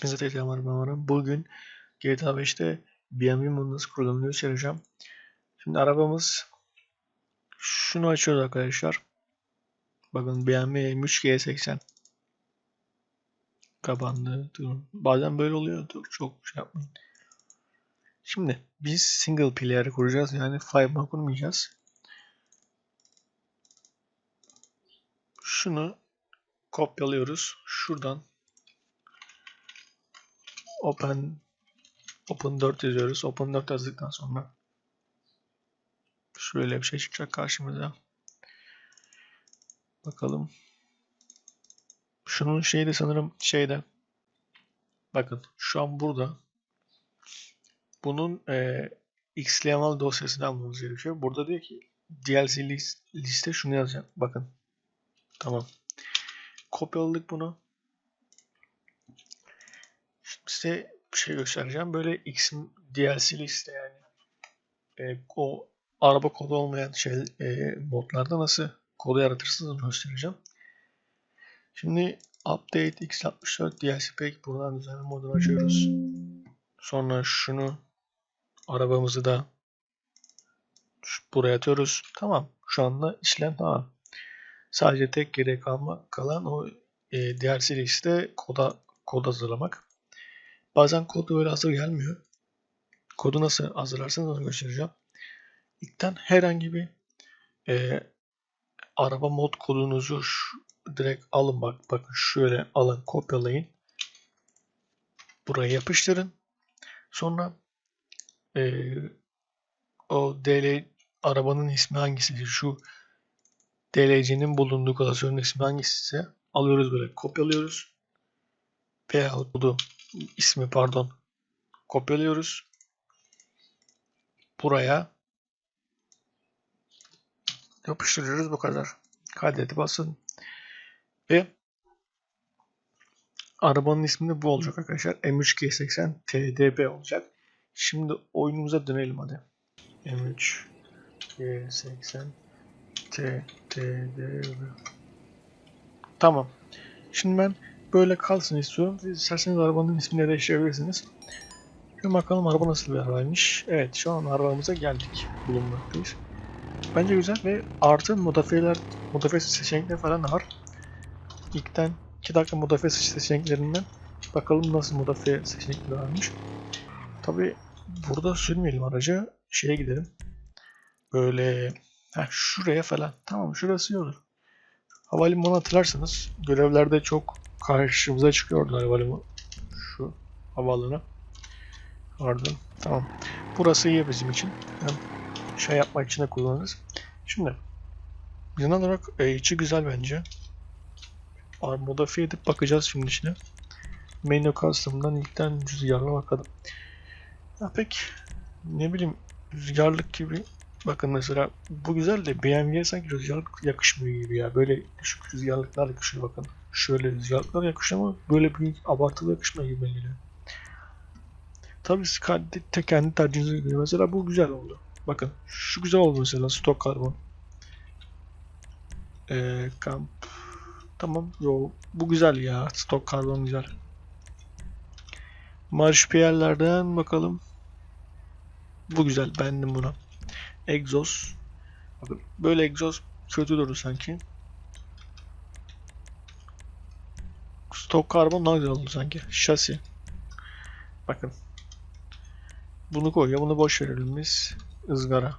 Hepinize tekrar merhaba. Bugün GTA 5'te BMW nasıl kurulduğunu göstereceğim. Şimdi arabamız şunu açıyoruz arkadaşlar. Bakın BMW M3 G80 kapandı. Durun. Bazen böyle oluyor. Dur çok şey yapmayın. Şimdi biz single player kuracağız. Yani five kurmayacağız. Şunu kopyalıyoruz. Şuradan open open 4 yazıyoruz. Open 4 yazdıktan sonra şöyle bir şey çıkacak karşımıza. Bakalım. Şunun şeyi de sanırım şeyde. Bakın şu an burada. Bunun e, XML dosyasını almamız gerekiyor. Burada diyor ki DLC list, liste şunu yazacak. Bakın. Tamam. Kopyaladık bunu. Size bir şey göstereceğim. Böyle X DLC liste yani e, o araba kodu olmayan şey e, modlarda nasıl kodu yaratırsınız göstereceğim. Şimdi update x64 DLC pack buradan düzenleme modunu açıyoruz. Sonra şunu arabamızı da buraya atıyoruz. Tamam. Şu anda işlem tamam. Sadece tek geriye kalma, kalan o e, DLC liste koda kod hazırlamak. Bazen kod böyle hazır gelmiyor. Kodu nasıl hazırlarsanız onu göstereceğim. İlkten herhangi bir e, araba mod kodunuzu direkt alın bak bakın şöyle alın kopyalayın. Buraya yapıştırın. Sonra e, o DL arabanın ismi hangisi şu DLC'nin bulunduğu klasörün ismi hangisi alıyoruz böyle kopyalıyoruz. Veyahut ismi pardon kopyalıyoruz. Buraya yapıştırıyoruz bu kadar. Kaydeti basın. Ve arabanın ismi de bu olacak arkadaşlar. M3 G80 TDB olacak. Şimdi oyunumuza dönelim hadi. M3 G80 TDB Tamam. Şimdi ben böyle kalsın istiyorum. İsterseniz arabanın ismini de değiştirebilirsiniz. Bir bakalım araba nasıl bir arabaymış. Evet şu an arabamıza geldik. Bulunmaktayız. Bence güzel ve artı modifiyeler, modifiye seçenekleri falan var. İlkten 2 dakika modifiye seçeneklerinden bakalım nasıl modifiye seçenekleri varmış. Tabi burada sürmeyelim aracı. Şeye gidelim. Böyle heh, şuraya falan. Tamam şurası iyi olur. Havalimanı hatırlarsanız görevlerde çok karşımıza çıkıyordu havalimanı. Şu havaalanı. Pardon. Tamam. Burası iyi bizim için. Hem şey yapmak için de kullanırız. Şimdi genel olarak e, içi güzel bence. Modifiye edip bakacağız şimdi içine. Menu Custom'dan ilkten rüzgarla bakalım. Ya pek ne bileyim rüzgarlık gibi bakın mesela bu güzel de BMW'ye sanki rüzgarlık yakışmıyor gibi ya. Böyle düşük rüzgarlıklar yakışıyor bakın. Şöyle rüzgarlıklar yakışıyor ama böyle büyük abartılı yakışmıyor gibi geliyor. Tabii siz kendi, kendi tercihinize göre. Mesela bu güzel oldu. Bakın şu güzel oldu mesela stok karbon. Ee, kamp. Tamam. Yo, bu güzel ya. Stok karbon güzel. Marşpiyerlerden bakalım. Bu güzel. Beğendim bunu. Egzoz. Bakın böyle egzoz kötü durur sanki. Stok karbon daha güzel sanki. Şasi. Bakın. Bunu koyuyor. Bunu boş verelim biz. Izgara.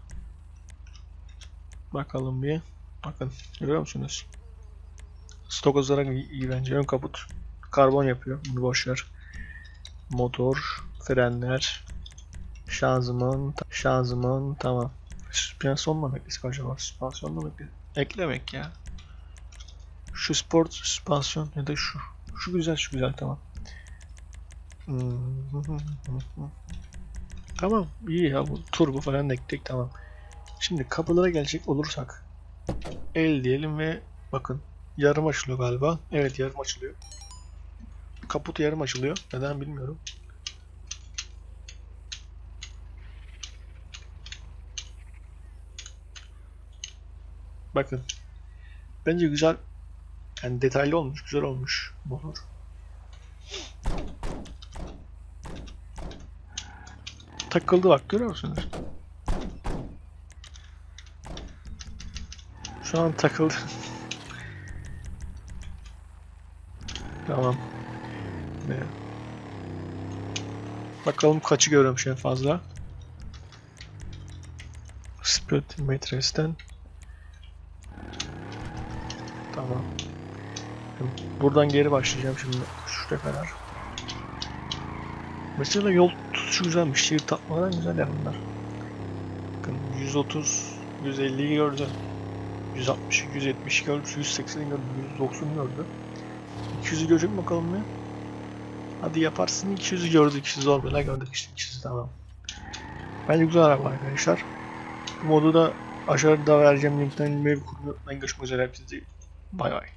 Bakalım bir. Bakın. Görüyor musunuz? Stok ızgara iyi, bence. Ön kaput. Karbon yapıyor. Bunu boş ver. Motor. Frenler. Şanzıman. Şanzıman. Tamam. Süspansiyon mu eklesek acaba? Süspansiyon mu ekle? Eklemek ya. Şu sport süspansiyon ya da şu. Şu güzel şu güzel tamam. Tamam iyi ya bu turbo falan da tamam. Şimdi kapılara gelecek olursak el diyelim ve bakın yarım açılıyor galiba. Evet yarım açılıyor. Kaput yarım açılıyor. Neden bilmiyorum. Bakın. Bence güzel. Yani detaylı olmuş, güzel olmuş motor. takıldı bak görüyor musunuz? Şu an takıldı. tamam. Ne? Bakalım kaçı görüyormuş en fazla. Split metresten. Tamam. Buradan geri başlayacağım şimdi. Şuraya kadar. Mesela yol tutuşu güzelmiş. Şehir tatmadan güzel yanlar. Bakın 130, 150'yi gördü. 160, 170 gördü, 180 gördü, 190 gördü. 200'ü görecek bakalım ne? Hadi yaparsın 200'ü gördük, 200 zor bela gördük işte 200 tamam. Bence güzel araba arkadaşlar. Bu modu da aşağıda vereceğim linkten kurmayı unutmayın. Görüşmek üzere hepinize. Bay bay.